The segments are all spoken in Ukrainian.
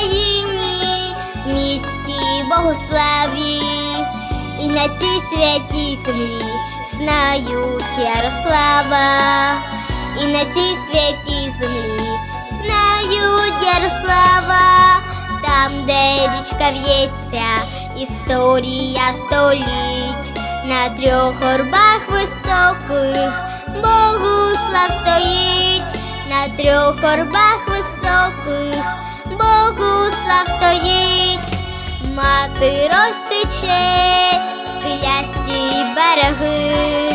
Україні, місті Богославі, і на цій святій землі знають Ярослава, і на цій святій землі знають Ярослава, там, де річка в'ється, історія століть, на трьох горбах високих Богуслав стоїть, на трьох горбах високих Богуслав стоїть, мати розтече, скелясті береги,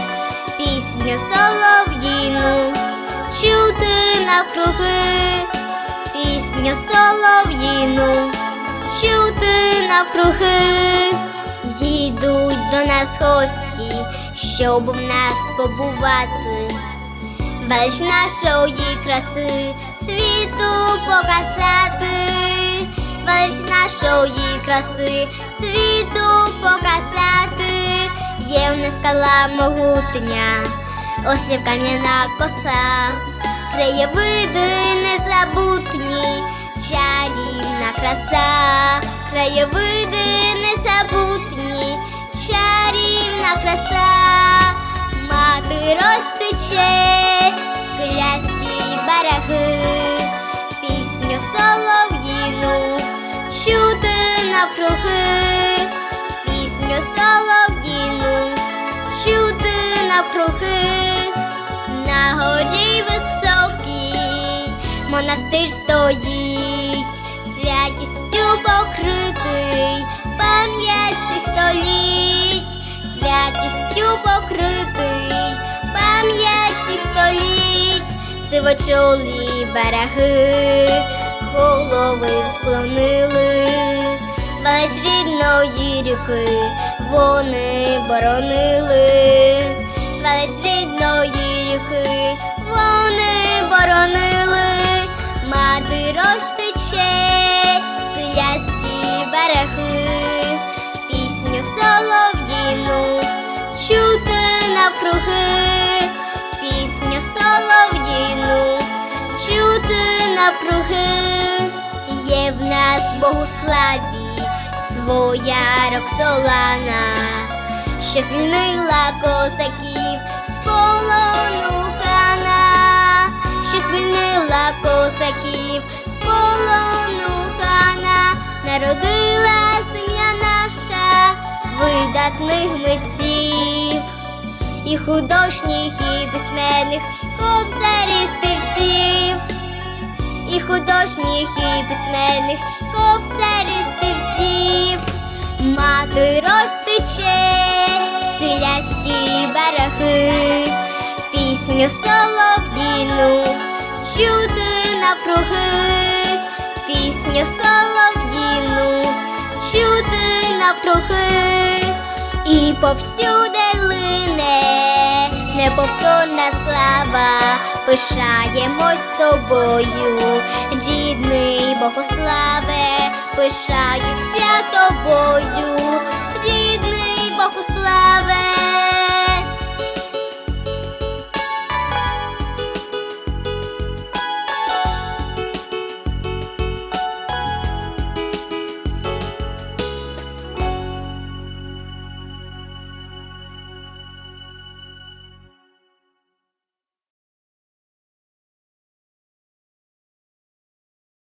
пісню солов'їну чути навкруги, пісню солов'їну чути навкруги, їдуть до нас гості, щоб в нас побувати, велич нашої краси світу нашої краси світу показати, є в нас скала могутня, ослів кам'яна коса, краєвиди незабутні, чарівна краса, краєвиди незабутні, чарівна краса, мати розтече, скелясті навкруги, пісню солов'їну чути навкруги, на горі високій монастир стоїть, святістю покритий, пам'ять цих століть, святістю покритий, пам'ять цих століть, сивочолі береги, голови склонили, велич рідної ріки. Вони боронили, велич рідної ріки. Вони боронили, мати розтече, скелясті береги, пісню солов'їну чути навкруги, пісню солов'їну чути навкруги, є в нас Богуславі своя Роксолана, що звільнила козаків з полону хана, що звільнила козаків з полону хана, народила сім'я наша видатних митців. І художніх, і письменних кобзарів співців, і художніх, і письменних кобзарів співців, пісню солов'їну чути навкруги, пісню солов'їну чути навкруги, і повсюди лине неповторна слава, пишаємось тобою, рідний Богославе, пишаюся тобою, рідний.